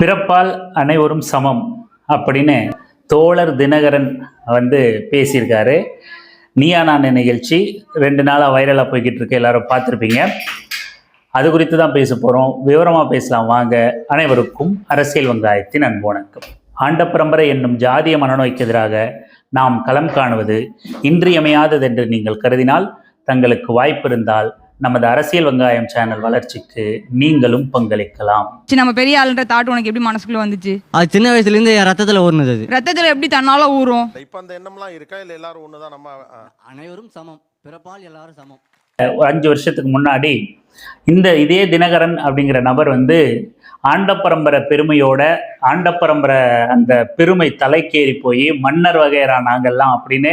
பிறப்பால் அனைவரும் சமம் அப்படின்னு தோழர் தினகரன் வந்து பேசியிருக்காரு. நீயா நான் நிகழ்ச்சி. ரெண்டு நாளாக வைரலாக போய்கிட்டு இருக்கு எல்லாரும் பார்த்துருப்பீங்க. அது குறித்து தான் பேச போகிறோம் விவரமாக பேசலாம். வாங்க அனைவருக்கும் அரசியல் வெங்காயத்தின் அன்பு வணக்கம். ஆண்ட பரம்பரை என்னும் ஜாதிய மனநோய்க்கு எதிராக நாம் களம் காணுவது இன்றியமையாதது என்று நீங்கள் கருதினால் தங்களுக்கு வாய்ப்பு இருந்தால் நமது அரசியல் வெங்காயம் சேனல் வளர்ச்சிக்கு நீங்களும் பங்களிக்கலாம். சரி நம்ம பெரிய ஆளுன்ற தாட் உனக்கு எப்படி மனசுக்குள்ள வந்துச்சு? அது சின்ன வயசுல இருந்து என் ரத்தத்துல ஊர்னது அது. ரத்தத்துல எப்படி தன்னால ஊறும்? இப்ப அந்த எண்ணம்லாம் இருக்கா? இல்ல எல்லாரும் ஒண்ணுதான்? நம்ம. அனைவரும் சமம். பிறப்பால் எல்லாரும் சமம். ஒரு அஞ்சு வருஷத்துக்கு முன்னாடி இந்த இதே தினகரன் அப்படிங்கிற நபர் வந்து ஆண்ட பரம்பரை பெருமையோட ஆண்ட பரம்பரை அந்த பெருமை தலைக்கேறி போய் மன்னர் வகையறா நாங்கள்லாம் அப்படின்னு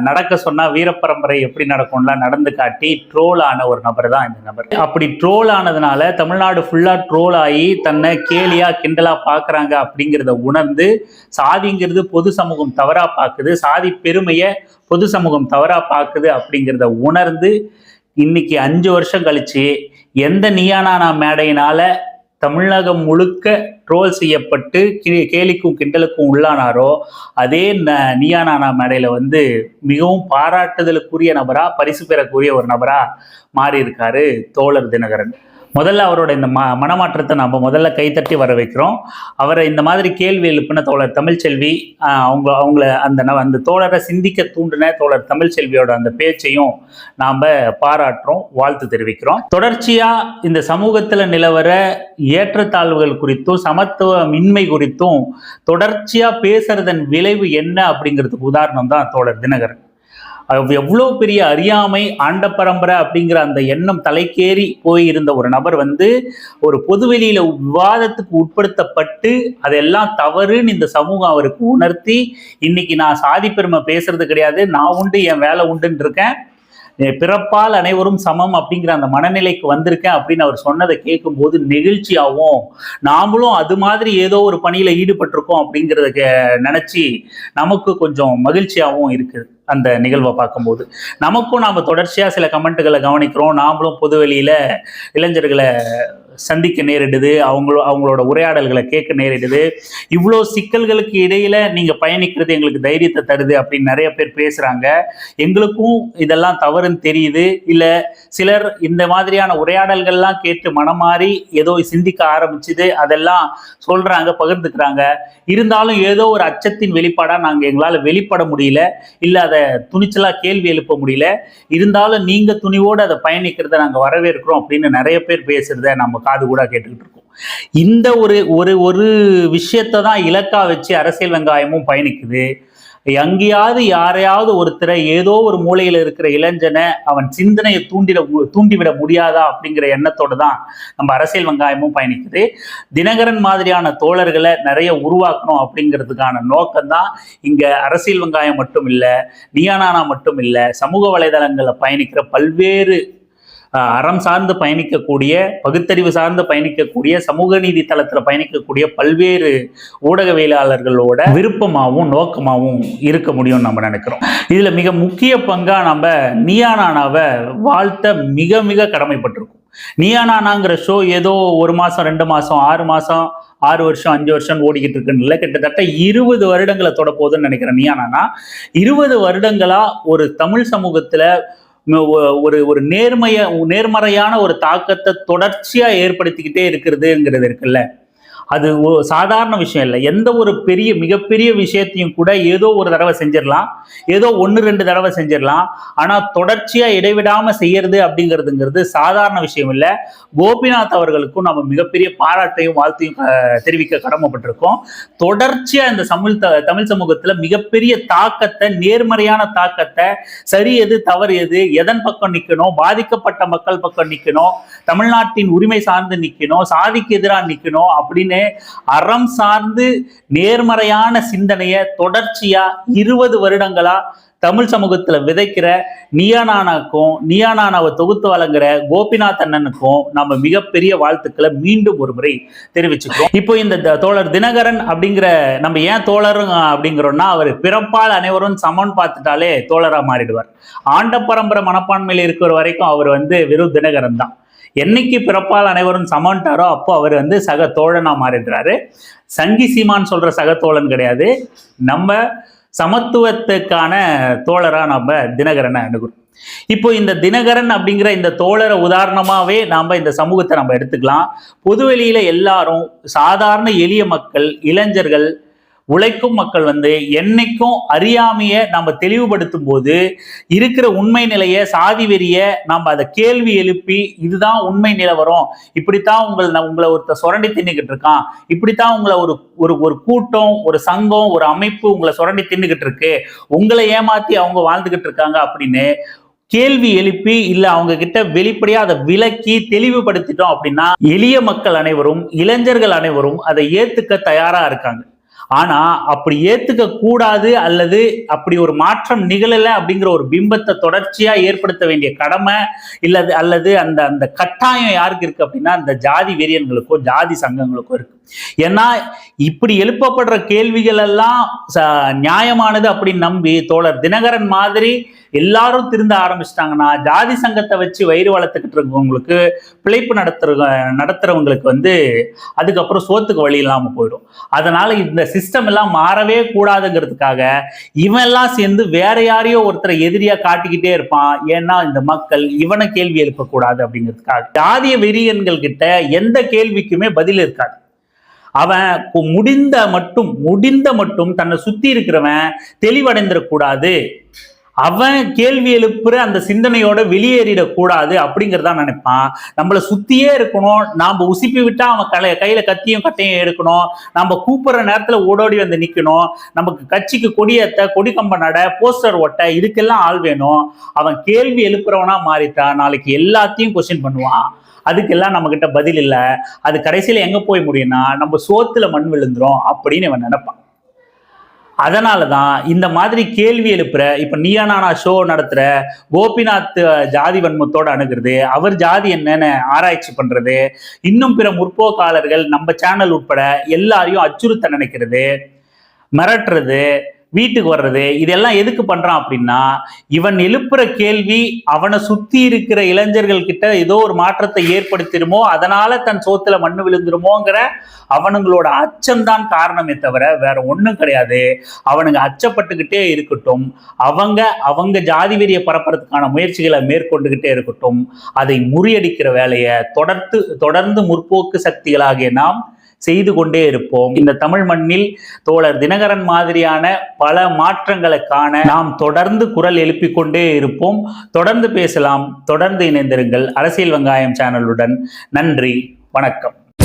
நடக்க சொன்னால் வீரப்பரம்பரை எப்படி நடக்கும்லாம் நடந்து காட்டி ட்ரோல் ஆன ஒரு நபர் தான் இந்த நபர். அப்படி ட்ரோல் ஆனதுனால தமிழ்நாடு ஃபுல்லாக ட்ரோல் ஆகி தன்னை கேலியாக கிண்டலாக பார்க்குறாங்க அப்படிங்கிறத உணர்ந்து சாதிங்கிறது பொது சமூகம் தவறாக பார்க்குது சாதி பெருமையை பொது சமூகம் தவறாக பார்க்குது அப்படிங்கிறத உணர்ந்து இன்னைக்கு அஞ்சு வருஷம் கழிச்சு எந்த நீயானானா மேடையினால தமிழகம் முழுக்க ட்ரோல் செய்யப்பட்டு கேலிக்கும் கிண்டலுக்கும் உள்ளானாரோ அதே ந நீயானானா மேடையில் வந்து மிகவும் பாராட்டுதலுக்குரிய நபரா பரிசு பெறக்கூடிய ஒரு நபரா மாறியிருக்காரு தோழர் தினகரன். முதல்ல அவரோட இந்த ம மனமாற்றத்தை நம்ம முதல்ல கைத்தட்டி வர வைக்கிறோம். அவரை இந்த மாதிரி கேள்வி எழுப்பின தோழர் தமிழ்ச்செல்வி அவங்க அவங்கள அந்த ந- அந்த தோழரை சிந்திக்க தூண்டின தோழர் தமிழ்ச்செல்வியோட அந்த பேச்சையும் நாம் பாராட்டுறோம் வாழ்த்து தெரிவிக்கிறோம். தொடர்ச்சியாக இந்த சமூகத்தில் நிலவர ஏற்றத்தாழ்வுகள் குறித்தும் சமத்துவமின்மை குறித்தும் தொடர்ச்சியாக பேசுறதன் விளைவு என்ன அப்படிங்கிறதுக்கு உதாரணம் தான் தோழர் தினகரன். எவ்வளோ பெரிய அறியாமை ஆண்ட பரம்பரை அப்படிங்கிற அந்த எண்ணம் தலைக்கேறி போயிருந்த ஒரு நபர் வந்து ஒரு பொதுவெளியில விவாதத்துக்கு உட்படுத்தப்பட்டு அதெல்லாம் தவறுன்னு இந்த சமூகம் அவருக்கு உணர்த்தி இன்னைக்கு நான் சாதி பெருமை பேசுறது கிடையாது. நான் உண்டு என் வேலை உண்டுன்னு இருக்கேன். பிறப்பால் அனைவரும் சமம் அப்படிங்கிற அந்த மனநிலைக்கு வந்திருக்கேன் அப்படின்னு அவர் சொன்னதை கேட்கும்போது நெகிழ்ச்சியாகவும் நாமளும் அது மாதிரி ஏதோ ஒரு பணியில் ஈடுபட்டிருக்கோம் அப்படிங்கிறத நினச்சி நமக்கு கொஞ்சம் மகிழ்ச்சியாகவும் இருக்குது அந்த நிகழ்வை பார்க்கும்போது. நமக்கும் நாம் தொடர்ச்சியாக சில கமெண்ட்டுகளை கவனிக்கிறோம். நாமளும் பொதுவெளியில் இளைஞர்களை சந்திக்க நேரிடுது அவங்களோ அவங்களோட உரையாடல்களை கேட்க நேரிடுது. இவ்வளோ சிக்கல்களுக்கு இடையில நீங்கள் பயணிக்கிறது எங்களுக்கு தைரியத்தை தருது அப்படின்னு நிறைய பேர் பேசுகிறாங்க எங்களுக்கும் இதெல்லாம் தவறுன்னு தெரியுது. இல்லை சிலர் இந்த மாதிரியான உரையாடல்கள்லாம் கேட்டு மனமாறி ஏதோ சிந்திக்க ஆரம்பிச்சுது. அதெல்லாம் சொல்கிறாங்க பகிர்ந்துக்கிறாங்க. இருந்தாலும் ஏதோ ஒரு அச்சத்தின் வெளிப்பாடாக நாங்கள் எங்களால் வெளிப்பட முடியல. இல்லை அதை துணிச்சலாக கேள்வி எழுப்ப முடியல. இருந்தாலும் நீங்கள் துணிவோடு அதை பயணிக்கிறத நாங்கள் வரவேற்கிறோம் அப்படின்னு நிறைய பேர் பேசுகிறத நம்ம காது கூட கேட்டுக்கிட்டு இருக்கோம். இந்த ஒரு ஒரு ஒரு விஷயத்தை தான் இலக்கா வச்சு அரசியல் வெங்காயமும் பயணிக்குது. எங்கேயாவது யாரையாவது ஒருத்தரை ஏதோ ஒரு மூலையில் இருக்கிற இளைஞனை அவன் சிந்தனையை தூண்டிட மு- தூண்டிவிட முடியாதா அப்படிங்கிற எண்ணத்தோடு தான் நம்ம அரசியல் வெங்காயமும் பயணிக்குது. தினகரன் மாதிரியான தோழர்களை நிறைய உருவாக்கணும் அப்படிங்கிறதுக்கான நோக்கம்தான் இங்கே அரசியல் வெங்காயம் மட்டும் இல்லை நியானானா மட்டும் இல்லை சமூக வலைதளங்களில் பயணிக்கிற பல்வேறு அறம் சார்ந்து பயணிக்கக்கூடிய பகுத்தறிவு சார்ந்து பயணிக்கக்கூடிய சமூக நீதி தளத்தில் பயணிக்கக்கூடிய பல்வேறு ஊடகவியலாளர்களோட விருப்பமாகவும் நோக்கமாகவும் இருக்க முடியும்னு நம்ம நினைக்கிறோம். இதுல மிக முக்கிய பங்காக நம்ம நியானானாவை வாழ்த்த மிக மிக கடமைப்பட்டிருக்கோம். நியானானாங்கிற ஷோ ஏதோ ஒரு மாசம் ரெண்டு மாதம் ஆறு மாசம் ஆறு வருஷம் அஞ்சு வருஷம் ஓடிக்கிட்டு இருக்குன்னு இல்லை. கிட்டத்தட்ட இருபது வருடங்களை தொட போகுதுன்னு நினைக்கிறேன் நியானானா இருபது வருடங்களா ஒரு தமிழ் சமூகத்துல ஒரு ஒரு நேர்மைய நேர்மறையான ஒரு தாக்கத்தை தொடர்ச்சியா ஏற்படுத்திக்கிட்டே இருக்கிறதுங்கிறது இருக்குல்ல. அது சாதாரண விஷயம் இல்லை. எந்த ஒரு பெரிய மிகப்பெரிய விஷயத்தையும் கூட ஏதோ ஒரு தடவை செஞ்சிடலாம். ஏதோ ஒன்று ரெண்டு தடவை செஞ்சிடலாம். ஆனால் தொடர்ச்சியாக இடைவிடாமல் செய்யறது அப்படிங்கிறதுங்கிறது சாதாரண விஷயம் இல்லை. கோபிநாத் அவர்களுக்கும் நம்ம மிகப்பெரிய பாராட்டையும் வாழ்த்தையும் தெரிவிக்க கடமைப்பட்டிருக்கோம். தொடர்ச்சியாக இந்த தமிழ் த தமிழ் சமூகத்தில் மிகப்பெரிய தாக்கத்தை நேர்மறையான தாக்கத்தை சரி எது தவறு எது எதன் பக்கம் நிற்கணும் பாதிக்கப்பட்ட மக்கள் பக்கம் நிற்கணும் தமிழ்நாட்டின் உரிமை சார்ந்து நிற்கணும் சாதிக்கு எதிராக நிற்கணும் அப்படின்னு அறம் சார்ந்து நேர்மறையான சிந்தனையை தொடர்ச்சியா இருபது வருடங்களா தமிழ் சமூகத்துல விதைக்கிற நியானானாக்கும் நியானானாவை தொகுத்து வழங்குற கோபிநாத் அண்ணனுக்கும் நம்ம மிகப்பெரிய வாழ்த்துக்களை மீண்டும் ஒரு முறை தெரிவிச்சுக்கிறோம். இப்போ இந்த த- தோழர் தினகரன் அப்படிங்கிற நம்ம ஏன் தோழர் அப்படிங்கிறோம்னா அவர் பிறப்பால் அனைவரும் சமன் பார்த்துட்டாலே தோழரா மாறிடுவார். ஆண்ட பரம்பரை மனப்பான்மையில் இருக்கிற வரைக்கும் அவர் வந்து வெறும் தினகரன் தான். என்னைக்கு பிறப்பால் அனைவரும் சமன்ட்டாரோ அப்போ அவர் வந்து சக தோழனாக மாறிடுறாரு. சங்கி சீமான் சொல்ற சக தோழன் கிடையாது. நம்ம சமத்துவத்துக்கான தோழரா நம்ம தினகரனை அணுகிறோம். இப்போ இந்த தினகரன் அப்படிங்கிற இந்த தோழரை உதாரணமாகவே நாம் இந்த சமூகத்தை நம்ம எடுத்துக்கலாம். பொதுவெளியில் எல்லாரும் சாதாரண எளிய மக்கள் இளைஞர்கள் உழைக்கும் மக்கள் வந்து என்னைக்கும் அறியாமைய நம்ம தெளிவுபடுத்தும் போது இருக்கிற உண்மை நிலைய சாதி வெறிய நம்ம அதை கேள்வி எழுப்பி இதுதான் உண்மை நிலவரம் இப்படித்தான் உங்கள் உங்களை ஒருத்தர் சுரண்டி தின்னுக்கிட்டு இருக்கான். இப்படித்தான் உங்களை ஒரு ஒரு ஒரு கூட்டம் ஒரு சங்கம் ஒரு அமைப்பு உங்களை சுரண்டி தின்னுக்கிட்டு இருக்கு. உங்களை ஏமாத்தி அவங்க வாழ்ந்துகிட்டு இருக்காங்க அப்படின்னு கேள்வி எழுப்பி இல்ல அவங்க கிட்ட வெளிப்படையா அதை விலக்கி தெளிவுபடுத்திட்டோம் அப்படின்னா எளிய மக்கள் அனைவரும் இளைஞர்கள் அனைவரும் அதை ஏத்துக்க தயாரா இருக்காங்க. ஆனா அப்படி ஏத்துக்க கூடாது அல்லது அப்படி ஒரு மாற்றம் நிகழல அப்படிங்கிற ஒரு பிம்பத்தை தொடர்ச்சியா ஏற்படுத்த வேண்டிய கடமை இல்லது அல்லது அந்த அந்த கட்டாயம் யாருக்கு இருக்கு அப்படின்னா அந்த ஜாதி வெறியன்களுக்கோ ஜாதி சங்கங்களுக்கோ இருக்கு. ஏன்னா இப்படி எழுப்பப்படுற கேள்விகள் எல்லாம் ச- நியாயமானது அப்படின்னு நம்பி தோழர் தினகரன் மாதிரி எல்லாரும் திருந்த ஆரம்பிச்சிட்டாங்கன்னா ஜாதி சங்கத்தை வச்சு வயிறு வளர்த்துக்கிட்டு இருக்கவங்களுக்கு பிழைப்பு நடத்துற நடத்துறவங்களுக்கு வந்து அதுக்கப்புறம் சோத்துக்கு வழி இல்லாம போயிடும். அதனால இந்த சிஸ்டம் எல்லாம் மாறவே கூடாதுங்கிறதுக்காக இவன் எல்லாம் சேர்ந்து வேற யாரையோ ஒருத்தரை எதிரியா காட்டிக்கிட்டே இருப்பான். ஏன்னா இந்த மக்கள் இவனை கேள்வி எழுப்பக்கூடாது அப்படிங்கிறதுக்காக. ஜாதிய வெறியன்கள் கிட்ட எந்த கேள்விக்குமே பதில் இருக்காது. அவன் முடிந்த மட்டும் முடிந்த மட்டும் தன்னை சுத்தி இருக்கிறவன் தெளிவடைந்திடக்கூடாது அவன் கேள்வி எழுப்புற அந்த சிந்தனையோட வெளியேறிடக்கூடாது அப்படிங்கிறதா நினைப்பான். நம்மளை சுத்தியே இருக்கணும். நாம் உசுப்பி விட்டா அவன் கலை கையில கத்தியும் கட்டையும் எடுக்கணும். நம்ம கூப்பிடுற நேரத்துல ஓடோடி வந்து நிக்கணும். நமக்கு கட்சிக்கு கொடியேத்த கொடி கம்ப நட போஸ்டர் ஒட்ட இதுக்கெல்லாம் ஆள் வேணும். அவன் கேள்வி எழுப்புறவனா மாறிட்டான் நாளைக்கு எல்லாத்தையும் கொஸ்டின் பண்ணுவான். அதுக்கெல்லாம் நம்ம கிட்ட பதில் இல்லை. அது கடைசியில எங்க போய் முடியும்னா நம்ம சோத்துல மண் விழுந்துரும் அப்படின்னு இவன் நினைப்பான். அதனால தான் இந்த மாதிரி கேள்வி எழுப்புற இப்போ நீயா நானா ஷோ நடத்துகிற கோபிநாத் ஜாதி வன்மத்தோடு அணுகிறது அவர் ஜாதி என்னன்னு ஆராய்ச்சி பண்ணுறது இன்னும் பிற முற்போக்காளர்கள் நம்ம சேனல் உட்பட எல்லாரையும் அச்சுறுத்த நினைக்கிறது மிரட்டுறது வீட்டுக்கு வர்றது இதெல்லாம் எதுக்கு பண்றான் அப்படின்னா இவன் எழுப்புற கேள்வி அவனை சுத்தி இருக்கிற இளைஞர்கள் கிட்ட ஏதோ ஒரு மாற்றத்தை ஏற்படுத்திடுமோ அதனால தன் சோத்துல மண்ணு விழுந்துருமோங்கிற அவனுங்களோட அச்சம்தான் காரணமே தவிர வேற ஒன்றும் கிடையாது. அவனுங்க அச்சப்பட்டுக்கிட்டே இருக்கட்டும். அவங்க அவங்க ஜாதி வெறியை பரப்புறதுக்கான முயற்சிகளை மேற்கொண்டுகிட்டே இருக்கட்டும். அதை முறியடிக்கிற வேலையை தொடர்ந்து தொடர்ந்து முற்போக்கு சக்திகளாகிய நாம் செய்து கொண்டே இருப்போம். இந்த தமிழ் மண்ணில் தோழர் தினகரன் மாதிரியான பல மாற்றங்களை காண நாம் தொடர்ந்து குரல் எழுப்பிக் கொண்டே இருப்போம். தொடர்ந்து பேசலாம். தொடர்ந்து இணைந்திருங்கள். அரசியல் வெங்காயம் சேனலுடன். நன்றி. வணக்கம்.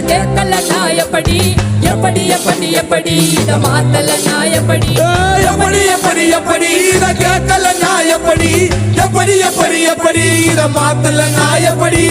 இத கேட்கல நான் எப்படி எப்படி எப்படி எப்படி இத மாத்தல நாயப்படி எப்படி எப்படி எப்படி எப்படி இத கேட்கல நாயப்படி எப்படி எப்படி எப்படி எப்படி இத மாத்தல நாயப்படி